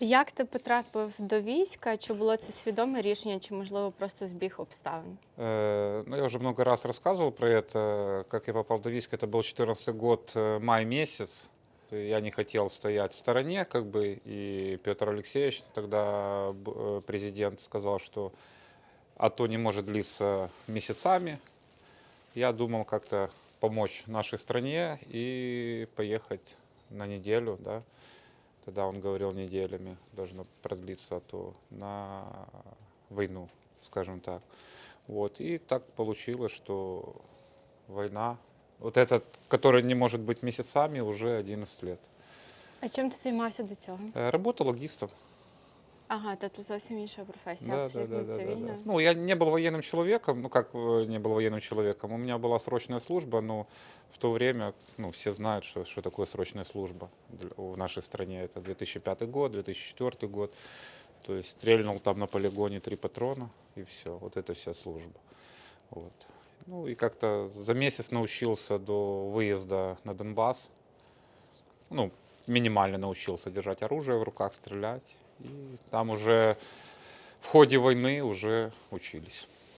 Як ти потрапив до війська? Чи було це свідоме рішення, чи можливо просто збіг обставин? Э, Ну, я уже много раз рассказывал про это. Как я попал в войск, это был 14 год, э, май месяц. Я не хотел стоять в стороне, как бы, и Петр Алексеевич, тогда б- э, президент, сказал, что АТО не может длиться месяцами. Я думал как-то помочь нашей стране и поехать на неделю, да. Тогда он говорил неделями, должно продлиться АТО на войну, скажем так. Вот. И так получилось, что война, вот этот, который не может быть месяцами, уже 11 лет. А чим ти займався до цього? Э, Работал логистом. Ага, тобто зовсім інша професія, абсолютно цивільна. Ну, я не был военным человеком, ну как э, не был военным человеком. У меня была срочная служба, но в то время, ну, все знают, что, что такое срочная служба для- в нашей стране. Это 2005 год, 2004 год. То есть стрельнул там на полигоне три патрона, и все. Вот это вся служба. Вот. Ну и как-то за месяц научился до выезда на Донбасс. Ну, минимально научился держать оружие в руках, стрелять. И там уже в ходе войны уже учились.